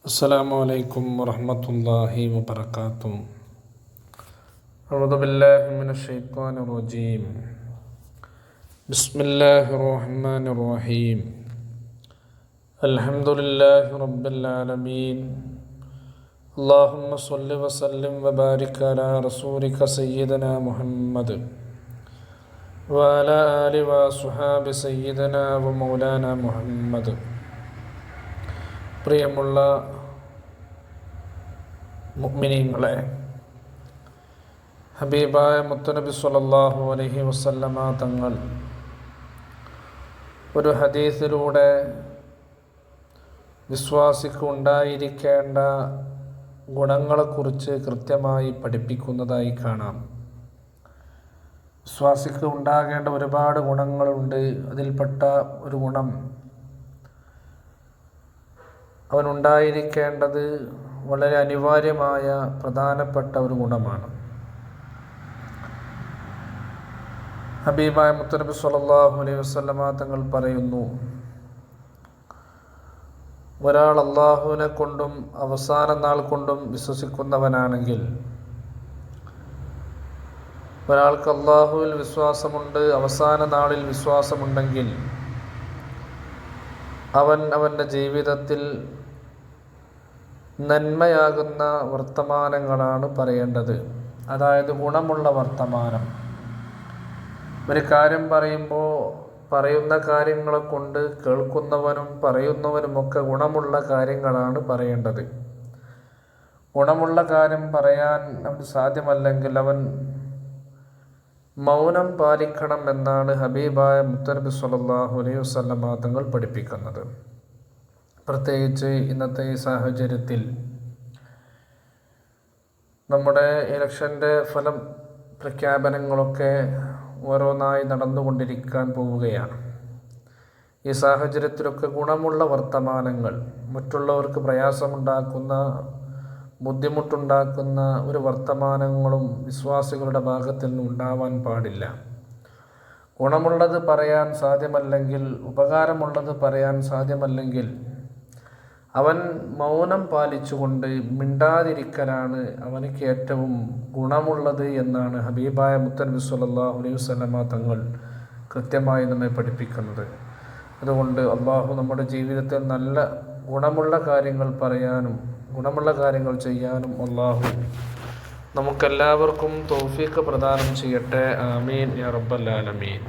السلام عليكم ورحمة الله وبركاته أعوذ بالله من الشيطان الرجيم بسم الله الرحمن الرحيم الحمد لله رب العالمين اللهم صل وسلم وبارك على رسولك سيدنا محمد وعلى آل وصحاب سيدنا ومولانا محمد പ്രിയമുള്ള മുഗ്മിനീങ്ങളെ ഹബീബായ മുത്തനബി സല്ലാഹു അലഹി വസല്ലമ തങ്ങൾ ഒരു ഹദീസിലൂടെ വിശ്വാസിക്ക് ഉണ്ടായിരിക്കേണ്ട ഗുണങ്ങളെക്കുറിച്ച് കൃത്യമായി പഠിപ്പിക്കുന്നതായി കാണാം. വിശ്വാസിക്ക് ഉണ്ടാകേണ്ട ഒരുപാട് ഗുണങ്ങളുണ്ട്. അതിൽപ്പെട്ട ഒരു ഗുണം അവനുണ്ടായിരിക്കേണ്ടത് വളരെ അനിവാര്യമായ പ്രധാനപ്പെട്ട ഒരു ഗുണമാണ്. ഹബീബായ മുത്തനബി സല്ലാഹു അലൈഹി വസ്ലമ തങ്ങൾ പറയുന്നു ഒരാൾ അള്ളാഹുവിനെ കൊണ്ടും അവസാന നാൾ കൊണ്ടും വിശ്വസിക്കുന്നവനാണെങ്കിൽ ഒരാൾക്ക് അള്ളാഹുവിൽ വിശ്വാസമുണ്ട് അവസാന നാളിൽ വിശ്വാസമുണ്ടെങ്കിൽ അവൻ അവന്റെ ജീവിതത്തിൽ നന്മയാകുന്ന വർത്തമാനങ്ങളാണ് പറയേണ്ടത്. അതായത് ഗുണമുള്ള വർത്തമാനം. ഒരു കാര്യം പറയുമ്പോൾ പറയുന്ന കാര്യങ്ങളെ കൊണ്ട് കേൾക്കുന്നവനും പറയുന്നവനുമൊക്കെ ഗുണമുള്ള കാര്യങ്ങളാണ് പറയേണ്ടത്. ഗുണമുള്ള കാര്യം പറയാൻ അവൻ സാധ്യമല്ലെങ്കിൽ അവൻ മൗനം പാലിക്കണം എന്നാണ് ഹബീബായ മുത്തനബി സല്ലാഹു അലൈഹി വസ്ലമ തങ്ങൾ പഠിപ്പിക്കുന്നത്. പ്രത്യേകിച്ച് ഇന്നത്തെ ഈ സാഹചര്യത്തിൽ നമ്മുടെ ഇലക്ഷന്റെ ഫലം പ്രഖ്യാപനങ്ങളൊക്കെ ഓരോന്നായി നടന്നുകൊണ്ടിരിക്കാൻ പോവുകയാണ്. ഈ സാഹചര്യത്തിലൊക്കെ ഗുണമുള്ള വർത്തമാനങ്ങൾ മറ്റുള്ളവർക്ക് പ്രയാസമുണ്ടാക്കുന്ന ബുദ്ധിമുട്ടുണ്ടാക്കുന്ന ഒരു വർത്തമാനങ്ങളും വിശ്വാസികളുടെ ഭാഗത്തിൽ നിന്ന് ഉണ്ടാവാൻ പാടില്ല. ഗുണമുള്ളത് പറയാൻ സാധ്യമല്ലെങ്കിൽ ഉപകാരമുള്ളത് പറയാൻ സാധ്യമല്ലെങ്കിൽ അവൻ മൗനം പാലിച്ചുകൊണ്ട് മിണ്ടാതിരിക്കലാണ് അവനക്ക് ഏറ്റവും ഗുണമുള്ളത് എന്നാണ് ഹബീബായ മുത്തനബി സല്ലാഹു അലൈഹി വസ്ലമ തങ്ങൾ കൃത്യമായി നമ്മെ പഠിപ്പിക്കുന്നത്. അതുകൊണ്ട് അള്ളാഹു നമ്മുടെ ജീവിതത്തിൽ നല്ല ഗുണമുള്ള കാര്യങ്ങൾ പറയാനും ഗുണമുള്ള കാര്യങ്ങൾ ചെയ്യാനും അള്ളാഹു നമുക്കെല്ലാവർക്കും തോഫീക്ക് പ്രദാനം ചെയ്യട്ടെ. ആമീൻ. യാ റബ്ബൽ ആലമീൻ.